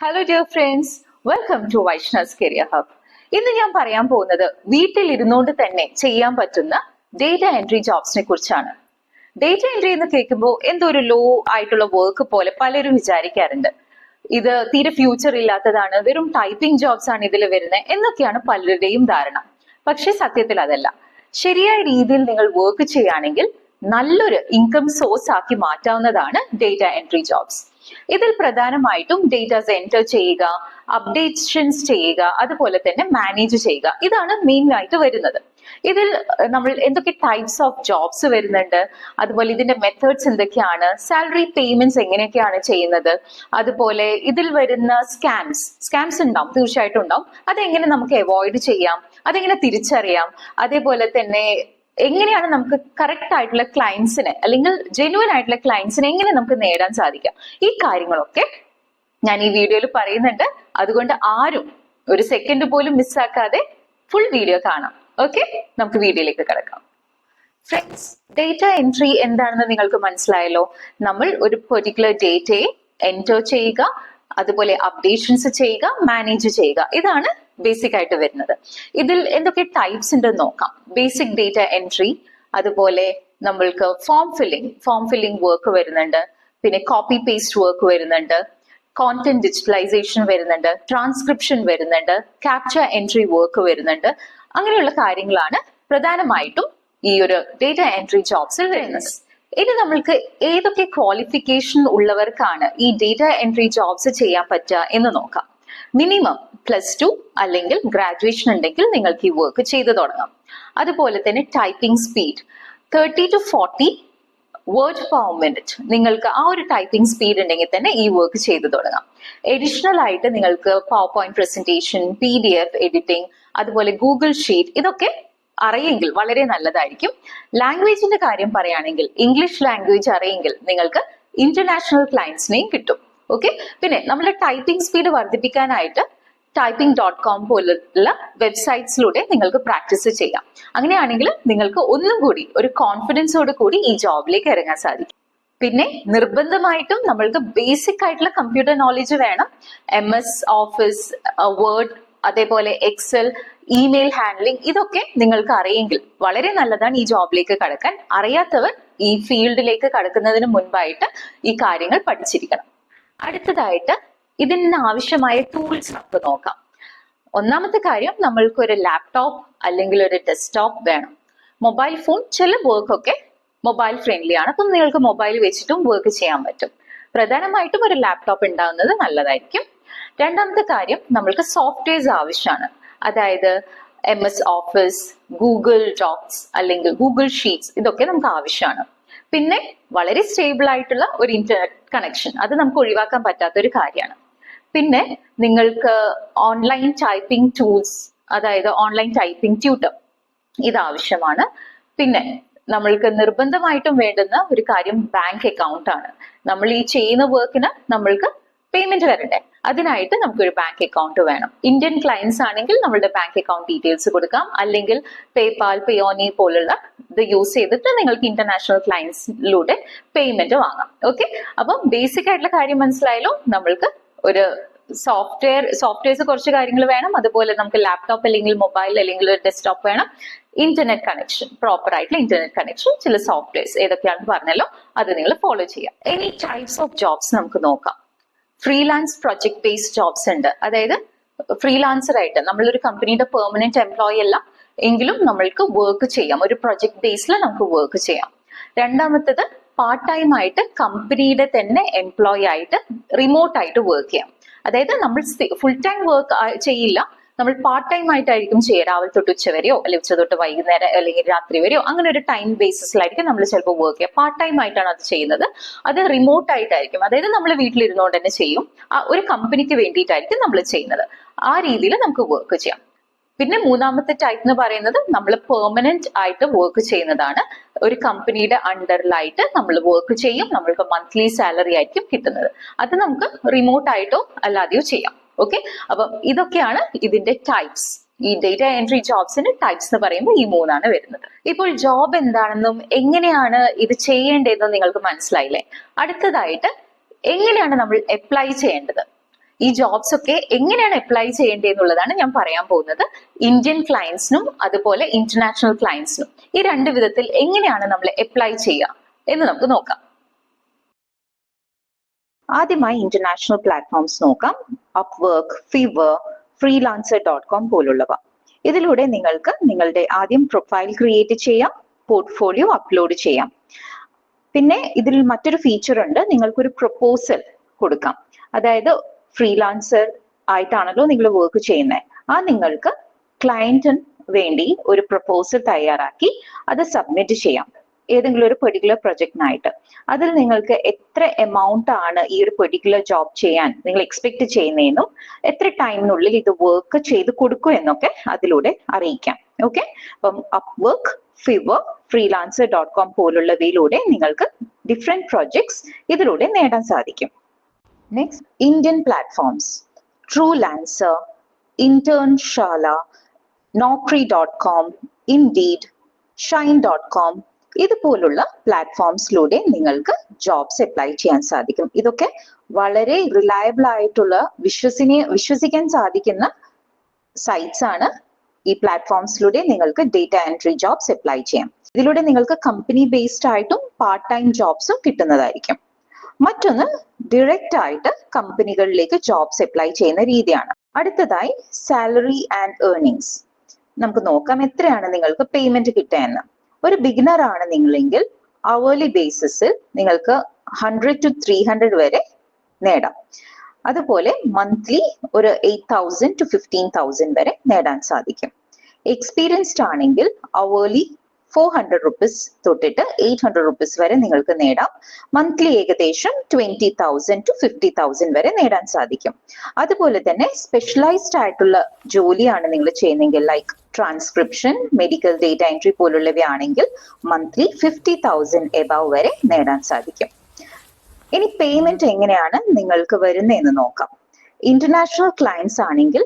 Hello dear friends welcome to Vaishnav's career hub ഇന്ന് ഞാൻ പറയാൻ പോകുന്നത് വീട്ടിൽ ഇരുന്നുകൊണ്ട് തന്നെ ചെയ്യാൻ പറ്റുന്ന ഡേറ്റ എൻട്രി ജോബ്സിനെ കുറിച്ചാണ്. ഡേറ്റ എൻട്രി എന്ന് കേൾക്കുമ്പോൾ എന്തോ ഒരു ലോ ആയിട്ടുള്ള വർക്ക് പോലെ പലരും വിചാരിക്കാറുണ്ട്. ഇത് തീരെ ഫ്യൂച്ചർ ഇല്ലാത്തതാണ് വെറും ടൈപ്പിംഗ് ജോബ്സ് ആണ് ഇതിൽ വരുന്നത് എന്നൊക്കെയാണ് പലരുടെയും ധാരണ. പക്ഷെ സത്യത്തിൽ അതല്ല. ശരിയായ രീതിയിൽ നിങ്ങൾ വർക്ക് ചെയ്യുകയാണെങ്കിൽ നല്ലൊരു ഇൻകം സോഴ്സ് ആക്കി മാറ്റാവുന്നതാണ് ഡേറ്റ എൻട്രി ജോബ്സ് ഇതിൽ പ്രധാനമായിട്ടും ഡേറ്റാസ് എന്റർ ചെയ്യുക അപ്ഡേഷൻസ് ചെയ്യുക അതുപോലെ തന്നെ മാനേജ് ചെയ്യുക. ഇതാണ് മെയിൻ ആയിട്ട് വരുന്നത്. ഇതിൽ നമ്മൾ എന്തൊക്കെ ടൈപ്സ് ഓഫ് ജോബ്സ് വരുന്നുണ്ട് അതുപോലെ ഇതിന്റെ മെത്തേഡ്സ് എന്തൊക്കെയാണ് സാലറി പേയ്മെന്റ്സ് എങ്ങനെയൊക്കെയാണ് ചെയ്യുന്നത് അതുപോലെ ഇതിൽ വരുന്ന സ്കാംസ് സ്കാംസ് ഉണ്ടാവും തീർച്ചയായിട്ടും ഉണ്ടാവും. അതെങ്ങനെ നമുക്ക് അവോയ്ഡ് ചെയ്യാം അതെങ്ങനെ തിരിച്ചറിയാം അതേപോലെ തന്നെ എങ്ങനെയാണ് നമുക്ക് കറക്റ്റ് ആയിട്ടുള്ള ക്ലയൻസിനെ അല്ലെങ്കിൽ ജെന്യൂൻ ആയിട്ടുള്ള ക്ലയൻസിനെ എങ്ങനെ നമുക്ക് നേടാൻ സാധിക്കാം? ഈ കാര്യങ്ങളൊക്കെ ഞാൻ ഈ വീഡിയോയിൽ പറയുന്നുണ്ട്. അതുകൊണ്ട് ആരും ഒരു സെക്കൻഡ് പോലും മിസ്സാക്കാതെ ഫുൾ വീഡിയോ കാണാം. ഓക്കെ നമുക്ക് വീഡിയോയിലേക്ക് കിടക്കാം. ഫ്രണ്ട്സ് ഡേറ്റ എൻട്രി എന്താണെന്ന് നിങ്ങൾക്ക് മനസ്സിലായല്ലോ. നമ്മൾ ഒരു പെർട്ടിക്കുലർ ഡേറ്റയെ എന്റർ ചെയ്യുക അതുപോലെ അപ്ഡേഷൻസ് ചെയ്യുക മാനേജ് ചെയ്യുക. ഇതാണ് ബേസിക് ആയിട്ട് വരുന്നത്. ഇതിൽ എന്തൊക്കെ ടൈപ്സ് ഉണ്ടെന്ന് നോക്കാം. ബേസിക് ഡേറ്റ എൻട്രി അതുപോലെ നമ്മൾക്ക് form filling form filling work വരുന്നുണ്ട്. പിന്നെ കോപ്പി പേസ്റ്റ് വർക്ക് വരുന്നുണ്ട്. കോണ്ടന്റ് ഡിജിറ്റലൈസേഷൻ വരുന്നുണ്ട്. ട്രാൻസ്ക്രിപ്ഷൻ വരുന്നുണ്ട്. ക്യാപ്ചർ എൻട്രി വർക്ക് വരുന്നുണ്ട്. അങ്ങനെയുള്ള കാര്യങ്ങളാണ് പ്രധാനമായിട്ടും ഈ ഒരു ഡേറ്റ എൻട്രി ജോബ്സിൽ വരുന്നത്. ഇനി നമ്മൾക്ക് ഏതൊക്കെ ക്വാളിഫിക്കേഷൻ ഉള്ളവർക്കാണ് ഈ ഡേറ്റ എൻട്രി ജോബ്സ് ചെയ്യാൻ പറ്റുക എന്ന് നോക്കാം. മിനിമം പ്ലസ് ടു അല്ലെങ്കിൽ ഗ്രാജുവേഷൻ ഉണ്ടെങ്കിൽ നിങ്ങൾക്ക് ഈ വർക്ക് ചെയ്തു തുടങ്ങാം. അതുപോലെ തന്നെ typing speed thirty to forty word per minute നിങ്ങൾക്ക് ആ ഒരു ടൈപ്പിംഗ് സ്പീഡ് ഉണ്ടെങ്കിൽ തന്നെ ഈ വർക്ക് ചെയ്തു തുടങ്ങാം. എഡിഷണൽ ആയിട്ട് നിങ്ങൾക്ക് PowerPoint presentation P D F editing അതുപോലെ ഗൂഗിൾ ഷീറ്റ് ഇതൊക്കെ അറിയെങ്കിൽ വളരെ നല്ലതായിരിക്കും. ലാംഗ്വേജിന്റെ കാര്യം പറയുകയാണെങ്കിൽ ഇംഗ്ലീഷ് ലാംഗ്വേജ് അറിയെങ്കിൽ നിങ്ങൾക്ക് ഇന്റർനാഷണൽ ക്ലയൻസിനെയും കിട്ടും. ഓക്കെ പിന്നെ നമ്മുടെ ടൈപ്പിംഗ് സ്പീഡ് വർദ്ധിപ്പിക്കാനായിട്ട് ടൈപ്പിംഗ് ഡോട്ട് കോം പോലുള്ള വെബ്സൈറ്റ്സിലൂടെ നിങ്ങൾക്ക് പ്രാക്ടീസ് ചെയ്യാം. അങ്ങനെയാണെങ്കിൽ നിങ്ങൾക്ക് ഒന്നും കൂടി ഒരു കോൺഫിഡൻസോട് കൂടി ഈ ജോബിലേക്ക് ഇറങ്ങാൻ സാധിക്കും. പിന്നെ നിർബന്ധമായിട്ടും നമ്മൾക്ക് ബേസിക് ആയിട്ടുള്ള കമ്പ്യൂട്ടർ നോളജ് വേണം. എം എസ് ഓഫീസ് വേർഡ് അതേപോലെ എക്സൽ ഇമെയിൽ ഹാൻഡ്ലിംഗ് ഇതൊക്കെ നിങ്ങൾക്ക് അറിയെങ്കിൽ വളരെ നല്ലതാണ് ഈ ജോബിലേക്ക് കടക്കാൻ. അറിയാത്തവർ ഈ ഫീൽഡിലേക്ക് കടക്കുന്നതിന് മുൻപായിട്ട് ഈ കാര്യങ്ങൾ പഠിച്ചിരിക്കണം. അടുത്തതായിട്ട് ഇതിന് ആവശ്യമായ ടൂൾസ് നമുക്ക് നോക്കാം. ഒന്നാമത്തെ കാര്യം നമ്മൾക്ക് ഒരു ലാപ്ടോപ്പ് അല്ലെങ്കിൽ ഒരു ഡെസ്ക്ടോപ്പ് വേണം. മൊബൈൽ ഫോൺ ചില വർക്കൊക്കെ മൊബൈൽ ഫ്രണ്ട്ലി ആണ്. അപ്പം നിങ്ങൾക്ക് മൊബൈൽ വെച്ചിട്ടും വർക്ക് ചെയ്യാൻ പറ്റും. പ്രധാനമായിട്ടും ഒരു ലാപ്ടോപ്പ് ഉണ്ടാകുന്നത് നല്ലതായിരിക്കും. രണ്ടാമത്തെ കാര്യം നമ്മൾക്ക് സോഫ്റ്റ്വെയർസ് ആവശ്യമാണ്. അതായത് M S office Google docs അല്ലെങ്കിൽ ഗൂഗിൾ ഷീറ്റ്സ് ഇതൊക്കെ നമുക്ക് ആവശ്യമാണ്. പിന്നെ വളരെ സ്റ്റേബിൾ ആയിട്ടുള്ള ഒരു ഇന്റർനെറ്റ് കണക്ഷൻ അത് നമുക്ക് ഒഴിവാക്കാൻ പറ്റാത്ത ഒരു കാര്യമാണ്. പിന്നെ നിങ്ങൾക്ക് ഓൺലൈൻ ടൈപ്പിംഗ് ടൂൾസ് അതായത് ഓൺലൈൻ ടൈപ്പിംഗ് ട്യൂട്ടർ ഇത് ആവശ്യമാണ്. പിന്നെ നമ്മൾക്ക് നിർബന്ധമായിട്ടും വേണ്ടുന്ന ഒരു കാര്യം ബാങ്ക് അക്കൗണ്ട് ആണ്. നമ്മൾ ഈ ചെയ്യുന്ന വർക്കിന് നമ്മൾക്ക് പേയ്മെന്റ് വരണ്ടേ? അതിനായിട്ട് നമുക്കൊരു ബാങ്ക് അക്കൗണ്ട് വേണം. ഇന്ത്യൻ ക്ലയൻസ് ആണെങ്കിൽ നമ്മളുടെ ബാങ്ക് അക്കൗണ്ട് ഡീറ്റെയിൽസ് കൊടുക്കാം. അല്ലെങ്കിൽ പേപാൽ പേയോനി പോലുള്ള ഇത് യൂസ് ചെയ്തിട്ട് നിങ്ങൾക്ക് ഇന്റർനാഷണൽ ക്ലയൻസിലൂടെ പേയ്മെന്റ് വാങ്ങാം. ഓക്കെ അപ്പം ബേസിക് ആയിട്ടുള്ള കാര്യം മനസ്സിലായല്ലോ? നമ്മൾക്ക് ഒരു സോഫ്റ്റ്വെയർ സോഫ്റ്റ്വെയർസ് കുറച്ച് കാര്യങ്ങൾ വേണം. അതുപോലെ നമുക്ക് ലാപ്ടോപ്പ് അല്ലെങ്കിൽ മൊബൈൽ അല്ലെങ്കിൽ ഒരു ഡെസ്ക്ടോപ്പ് വേണം. ഇന്റർനെറ്റ് കണക്ഷൻ പ്രോപ്പർ ആയിട്ടുള്ള ഇന്റർനെറ്റ് കണക്ഷൻ ചില സോഫ്റ്റ്വെയർസ് ഏതൊക്കെയാണെന്ന് പറഞ്ഞല്ലോ? അത് നിങ്ങൾ ഫോളോ ചെയ്യാം. എനി ടൈപ്സ് ഓഫ് ജോബ്സ് നമുക്ക് നോക്കാം. ഫ്രീലാൻസ് പ്രൊജക്ട് ബേസ്ഡ് ജോബ്സ് ഉണ്ട്. അതായത് ഫ്രീലാൻസർ ആയിട്ട് നമ്മളൊരു കമ്പനിയുടെ പെർമനന്റ് എംപ്ലോയി അല്ല എങ്കിലും നമ്മൾക്ക് വർക്ക് ചെയ്യാം. ഒരു പ്രൊജക്ട് ബേസിൽ നമുക്ക് വർക്ക് ചെയ്യാം. രണ്ടാമത്തത് പാർട്ട് ടൈം ആയിട്ട് കമ്പനിയുടെ തന്നെ എംപ്ലോയി ആയിട്ട് റിമോട്ട് ആയിട്ട് വർക്ക് ചെയ്യാം. അതായത് നമ്മൾ ഫുൾ ടൈം വർക്ക് ചെയ്യില്ല നമ്മൾ പാർട്ട് ടൈം ആയിട്ടായിരിക്കും ചെയ്യുക. രാവിലെ തൊട്ട് ഉച്ച വരെയോ അല്ലെങ്കിൽ ഉച്ച തൊട്ട് വൈകുന്നേരം അല്ലെങ്കിൽ രാത്രി വരെയോ അങ്ങനെ ഒരു ടൈം ബേസിസിലായിരിക്കും നമ്മൾ ചിലപ്പോൾ വർക്ക് ചെയ്യുക. പാർട്ട് ടൈം ആയിട്ടാണ് അത് ചെയ്യുന്നത്. അത് റിമോട്ട് ആയിട്ടായിരിക്കും. അതായത് നമ്മൾ വീട്ടിലിരുന്നുകൊണ്ട് തന്നെ ചെയ്യും. ഒരു കമ്പനിക്ക് വേണ്ടിയിട്ടായിരിക്കും നമ്മൾ ചെയ്യുന്നത്. ആ രീതിയിൽ നമുക്ക് വർക്ക് ചെയ്യാം. പിന്നെ മൂന്നാമത്തെ ടൈപ്പ് എന്ന് പറയുന്നത് നമ്മൾ പെർമനന്റ് ആയിട്ട് വർക്ക് ചെയ്യുന്നതാണ്. ഒരു കമ്പനിയുടെ അണ്ടറിലായിട്ട് നമ്മൾ വർക്ക് ചെയ്യും. നമ്മൾക്ക് മന്ത്ലി സാലറി ആയിരിക്കും കിട്ടുന്നത്. അത് നമുക്ക് റിമോട്ട് ആയിട്ടോ അല്ലാതെയോ ചെയ്യാം. ഓക്കെ അപ്പം ഇതൊക്കെയാണ് ഇതിന്റെ ടൈപ്സ് ഈ ഡേറ്റ എൻട്രി ജോബ്സിന് ടൈപ്സ് എന്ന് പറയുമ്പോൾ ഈ മൂന്നാണ് വരുന്നത്. ഇപ്പോൾ ജോബ് എന്താണെന്നും എങ്ങനെയാണ് ഇത് ചെയ്യേണ്ടതെന്നും നിങ്ങൾക്ക് മനസ്സിലായില്ലേ? അടുത്തതായിട്ട് എങ്ങനെയാണ് നമ്മൾ അപ്ലൈ ചെയ്യേണ്ടത്? ഈ ജോബ്സ് ഒക്കെ എങ്ങനെയാണ് അപ്ലൈ ചെയ്യേണ്ടതെന്നുള്ളതാണ് ഞാൻ പറയാൻ പോകുന്നത്. ഇന്ത്യൻ ക്ലയൻസിനും അതുപോലെ ഇന്റർനാഷണൽ ക്ലയൻസിനും ഈ രണ്ട് വിധത്തിൽ എങ്ങനെയാണ് നമ്മൾ അപ്ലൈ ചെയ്യുക എന്ന് നമുക്ക് നോക്കാം. ആദ്യമായി ഇന്റർനാഷണൽ പ്ലാറ്റ്ഫോംസ് നോക്കാം. Upwork Fiverr Freelancer dot com പോലുള്ളവ. ഇതിലൂടെ നിങ്ങൾക്ക് നിങ്ങളുടെ ആദ്യം പ്രൊഫൈൽ ക്രിയേറ്റ് ചെയ്യാം പോർട്ട്ഫോളിയോ അപ്ലോഡ് ചെയ്യാം. പിന്നെ ഇതിൽ മറ്റൊരു ഫീച്ചർ ഉണ്ട്. നിങ്ങൾക്കൊരു പ്രൊപ്പോസൽ കൊടുക്കാം. അതായത് ഫ്രീലാൻസർ ആയിട്ടാണല്ലോ നിങ്ങൾ വർക്ക് ചെയ്യുന്നത് ആ നിങ്ങൾക്ക് ക്ലയന്റിന് വേണ്ടി ഒരു പ്രൊപ്പോസൽ തയ്യാറാക്കി അത് സബ്മിറ്റ് ചെയ്യാം. ഏതെങ്കിലും ഒരു പെർട്ടിക്കുലർ പ്രൊജക്റ്റിനായിട്ട് അതിൽ നിങ്ങൾക്ക് എത്ര എമൗണ്ട് ആണ് ഈ ഒരു പെർട്ടിക്കുലർ ജോബ് ചെയ്യാൻ നിങ്ങൾ എക്സ്പെക്ട് ചെയ്യുന്നതെന്നും എത്ര ടൈമിനുള്ളിൽ ഇത് വർക്ക് ചെയ്ത് കൊടുക്കും എന്നൊക്കെ അതിലൂടെ അറിയിക്കാം. ഓക്കെ അപ്പം Upwork Fiverr Freelancer dot com പോലുള്ളവയിലൂടെ നിങ്ങൾക്ക് ഡിഫറെന്റ് പ്രോജക്ട്സ് ഇതിലൂടെ നേടാൻ സാധിക്കും. Next Indian platforms Truelancer Internshala Naukri dot com Indeed Shine dot com ഇതുപോലുള്ള പ്ലാറ്റ്ഫോംസിലൂടെ നിങ്ങൾക്ക് ജോബ്സ് അപ്ലൈ ചെയ്യാൻ സാധിക്കും. ഇതൊക്കെ വളരെ റിലയബിൾ ആയിട്ടുള്ള വിശ്വസിനെ വിശ്വസിക്കാൻ സാധിക്കുന്ന സൈറ്റ്സ് ആണ് ഈ പ്ലാറ്റ്ഫോംസിലൂടെ നിങ്ങൾക്ക് ഡേറ്റ എൻട്രി ജോബ്സ് അപ്ലൈ ചെയ്യാം. ഇതിലൂടെ നിങ്ങൾക്ക് കമ്പനി ബേസ്ഡ് ആയിട്ടും പാർട്ട് ടൈം ജോബ്സും കിട്ടുന്നതായിരിക്കും. മറ്റൊന്ന് ഡയറക്റ്റ് ആയിട്ട് കമ്പനികളിലേക്ക് ജോബ്സ് അപ്ലൈ ചെയ്യുന്ന രീതിയാണ്. അടുത്തതായി സാലറി ആൻഡ് ഏർണിങ്സ് നമുക്ക് നോക്കാം എത്രയാണ് നിങ്ങൾക്ക് പേയ്മെന്റ് കിട്ടുകയെന്ന് ഒരു ബിഗിനർ ആണ് നിങ്ങളെങ്കിൽ അവേർലി ബേസിസിൽ നിങ്ങൾക്ക് ഹൺഡ്രഡ് ടു ത്രീ ഹൺഡ്രഡ് വരെ നേടാം. അതുപോലെ മന്ത്ലി ഒരു eight thousand to fifteen thousand വരെ നേടാൻ സാധിക്കും. എക്സ്പീരിയൻസ്ഡ് ആണെങ്കിൽ അവേർലി ഫോർ ഹൺഡ്രഡ് റുപ്പീസ് തൊട്ടിട്ട് എയ്റ്റ് ഹൺഡ്രഡ് റുപ്പീസ് വരെ നിങ്ങൾക്ക് നേടാം. മന്ത്ലി ഏകദേശം twenty thousand to fifty thousand വരെ നേടാൻ സാധിക്കും. അതുപോലെ തന്നെ സ്പെഷ്യലൈസ്ഡ് ആയിട്ടുള്ള ജോലിയാണ് നിങ്ങൾ ചെയ്യുന്നതെങ്കിൽ like transcription medical data entry പോലുള്ളവയാണെങ്കിൽ monthly fifty thousand above വരെ നേടാൻ സാധിക്കും. ഇനി പേയ്മെന്റ് എങ്ങനെയാണ് നിങ്ങൾക്ക് വരുന്നതെന്ന് നോക്കാം. ഇന്റർനാഷണൽ ക്ലയൻസ് ആണെങ്കിൽ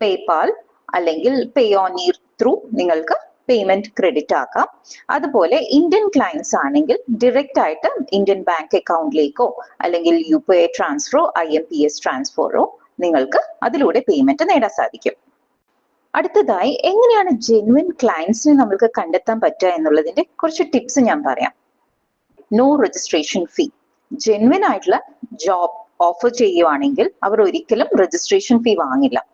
പേപാൽ അല്ലെങ്കിൽ പേ ഓൺ ഇയർ ത്രൂ നിങ്ങൾക്ക് പേയ്മെന്റ് ക്രെഡിറ്റ് ആക്കാം. അതുപോലെ ഇന്ത്യൻ ക്ലയൻസ് ആണെങ്കിൽ ഡയറക്റ്റ് ആയിട്ട് ഇന്ത്യൻ ബാങ്ക് അക്കൗണ്ടിലേക്കോ അല്ലെങ്കിൽ യു പി ഐ ട്രാൻസ്ഫറോ ഐ എം പി എസ് ട്രാൻസ്ഫറോ നിങ്ങൾക്ക് അതിലൂടെ പേയ്മെന്റ് നേടാൻ സാധിക്കും. അടുത്തതായി എങ്ങനെയാണ് ജെന്വിൻ ക്ലയൻസിനെ നമുക്ക് കണ്ടെത്താൻ പറ്റുക എന്നുള്ളതിന്റെ കുറച്ച് ടിപ്സ് ഞാൻ പറയാം. നോ രജിസ്ട്രേഷൻ ഫീ ജെന്വിൻ ആയിട്ടുള്ള ജോബ് ഓഫർ ചെയ്യുവാണെങ്കിൽ അവർ ഒരിക്കലും രജിസ്ട്രേഷൻ ഫീ വാങ്ങില്ല.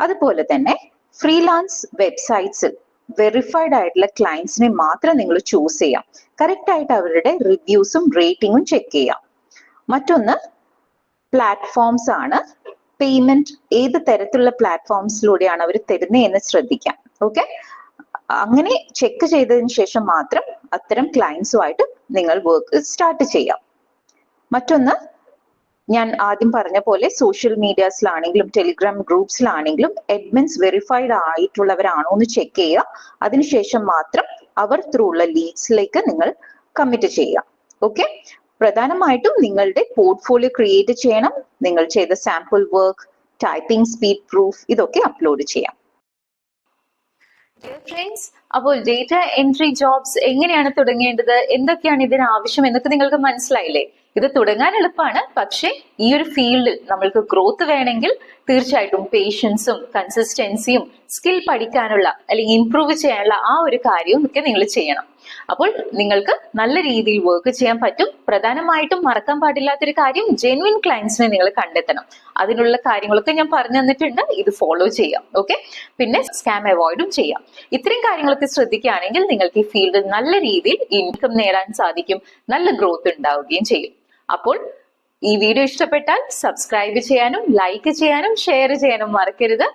അതുപോലെ തന്നെ ഫ്രീലാൻസ് വെബ്സൈറ്റ്സിൽ വെരിഫൈഡ് ആയിട്ടുള്ള ക്ലയൻസിനെ മാത്രം നിങ്ങൾ ചൂസ് ചെയ്യാം. കറക്റ്റ് ആയിട്ട് അവരുടെ റിവ്യൂസും റേറ്റിംഗും ചെക്ക് ചെയ്യാം. മറ്റൊന്ന് പ്ലാറ്റ്ഫോംസ് ആണ്. പേയ്മെന്റ് ഏത് തരത്തിലുള്ള പ്ലാറ്റ്ഫോംസിലൂടെയാണ് അവർ തരുന്നത് എന്ന് ശ്രദ്ധിക്കാം. ഓക്കെ അങ്ങനെ ചെക്ക് ചെയ്തതിന് ശേഷം മാത്രം അത്തരം ക്ലയൻസുമായിട്ട് നിങ്ങൾ വർക്ക് സ്റ്റാർട്ട് ചെയ്യാം. മറ്റൊന്ന് ഞാൻ ആദ്യം പറഞ്ഞ പോലെ സോഷ്യൽ മീഡിയാസിലാണെങ്കിലും ടെലിഗ്രാം ഗ്രൂപ്പ്സിലാണെങ്കിലും അഡ്മിൻസ് വെരിഫൈഡ് ആയിട്ടുള്ളവരാണോ എന്ന് ചെക്ക് ചെയ്യുക. അതിനുശേഷം മാത്രം അവർ ത്രൂ ഉള്ള ലീഡ്സിലേക്ക് നിങ്ങൾ കമ്മിറ്റ് ചെയ്യുക. ഓക്കെ പ്രധാനമായിട്ടും നിങ്ങളുടെ പോർട്ട്ഫോളിയോ ക്രിയേറ്റ് ചെയ്യണം. നിങ്ങൾ ചെയ്ത sample work typing speed proof ഇതൊക്കെ അപ്ലോഡ് ചെയ്യാം. ഫ്രണ്ട്സ് അപ്പോൾ ഡേറ്റ എൻട്രി ജോബ്സ് എങ്ങനെയാണ് തുടങ്ങേണ്ടത്? എന്തൊക്കെയാണ് ഇതിന് ആവശ്യം എന്നൊക്കെ നിങ്ങൾക്ക് മനസ്സിലായില്ലേ? ഇത് തുടങ്ങാൻ എളുപ്പമാണ്. പക്ഷേ ഈ ഒരു ഫീൽഡിൽ നമ്മൾക്ക് ഗ്രോത്ത് വേണമെങ്കിൽ തീർച്ചയായിട്ടും പേഷ്യൻസും കൺസിസ്റ്റൻസിയും സ്കിൽ പഠിക്കാനുള്ള അല്ലെങ്കിൽ ഇംപ്രൂവ് ചെയ്യാനുള്ള ആ ഒരു കാര്യവും ഒക്കെ നിങ്ങൾ ചെയ്യണം. അപ്പോൾ നിങ്ങൾക്ക് നല്ല രീതിയിൽ വർക്ക് ചെയ്യാൻ പറ്റും. പ്രധാനമായിട്ടും മറക്കാൻ പാടില്ലാത്തൊരു കാര്യം ജെന്വിൻ ക്ലയൻസിനെ നിങ്ങൾ കണ്ടെത്തണം. അതിനുള്ള കാര്യങ്ങളൊക്കെ ഞാൻ പറഞ്ഞു തന്നിട്ടുണ്ട്. ഇത് ഫോളോ ചെയ്യാം. ഓക്കെ പിന്നെ സ്കാം അവോയ്ഡും ചെയ്യാം. ഇത്രയും കാര്യങ്ങളൊക്കെ ശ്രദ്ധിക്കുകയാണെങ്കിൽ നിങ്ങൾക്ക് ഈ ഫീൽഡിൽ നല്ല രീതിയിൽ ഇൻകം നേടാൻ സാധിക്കും. നല്ല ഗ്രോത്ത് ഉണ്ടാവുകയും ചെയ്യും. അപ്പോൾ ഈ വീഡിയോ ഇഷ്ടപ്പെട്ടാൽ സബ്സ്ക്രൈബ് ചെയ്യാനും ലൈക്ക് ചെയ്യാനും ഷെയർ ചെയ്യാനും മറക്കരുത്.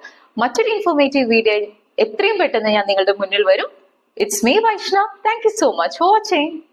മറ്റൊരു ഇൻഫോർമേറ്റീവ് വീഡിയോ എത്രയും പെട്ടെന്ന് ഞാൻ നിങ്ങളുടെ മുന്നിൽ വരും. It's me, Vaishnav. Thank you so much for watching.